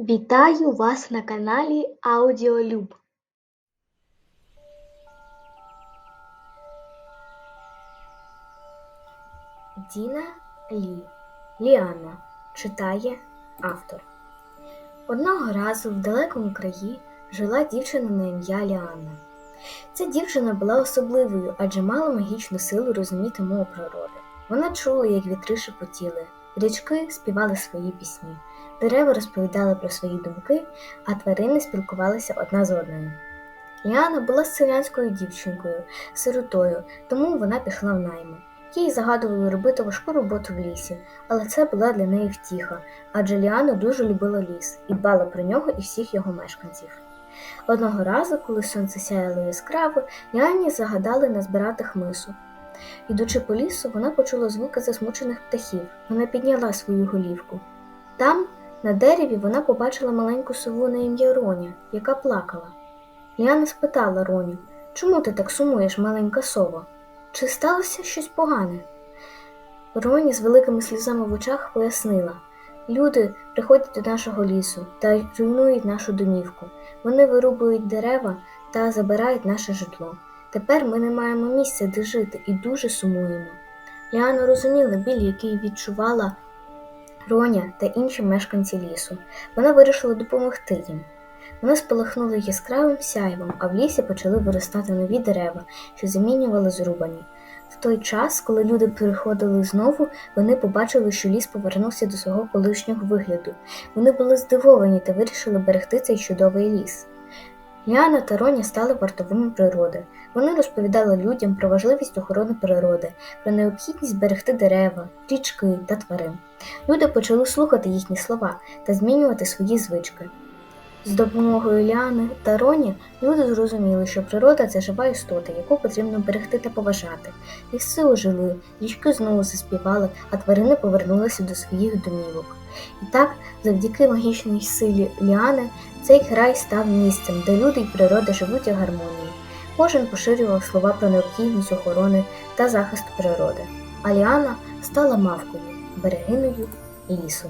Вітаю вас на каналі Аудіолюб. Діна Лі. Ліана читає автор. Одного разу в далекому краї жила дівчина на ім'я Ліанна. Ця дівчина була особливою, адже мала магічну силу розуміти мову природи. Вона чула, як вітри шепотіли, річки співали свої пісні, дерева розповідали про свої думки, а тварини спілкувалися одна з одною. Ліана була селянською дівчинкою, сиротою, тому вона пішла в найми. Їй загадували робити важку роботу в лісі, але це була для неї втіха, адже Ліана дуже любила ліс і дбала про нього і всіх його мешканців. Одного разу, коли сонце сяяло яскраво, Ліані загадали назбирати хмису. Ідучи по лісу, вона почула звуки засмучених птахів. Вона підняла свою голівку. Там, на дереві, вона побачила маленьку сову на ім'я Роня, яка плакала. Ліана спитала Роню, чому ти так сумуєш, маленька сова? Чи сталося щось погане? Роні з великими сльозами в очах пояснила люди приходять до нашого лісу та руйнують нашу домівку. Вони вирубують дерева та забирають наше житло. Тепер ми не маємо місця, де жити, і дуже сумуємо. Ліана розуміла біль, який відчувала Роня та інші мешканці лісу. Вона вирішила допомогти їм. Вона спалахнули яскравим сяйвом, а в лісі почали виростати нові дерева, що замінювали зрубані. В той час, коли люди приходили знову, вони побачили, що ліс повернувся до свого колишнього вигляду. Вони були здивовані та вирішили берегти цей чудовий ліс. Ліана та Роня стали вартовими природи. Вони розповідали людям про важливість охорони природи, про необхідність берегти дерева, річки та тварин. Люди почали слухати їхні слова та змінювати свої звички. З допомогою Ліани та Роні люди зрозуміли, що природа це жива істота, яку потрібно берегти та поважати. Ліси ожили, річки знову заспівали, а тварини повернулися до своїх домівок. І так, завдяки магічній силі Ліани, цей край став місцем, де люди й природа живуть у гармонії. Кожен поширював слова про необхідність охорони та захисту природи. А Ліана стала мавкою, берегиною лісу.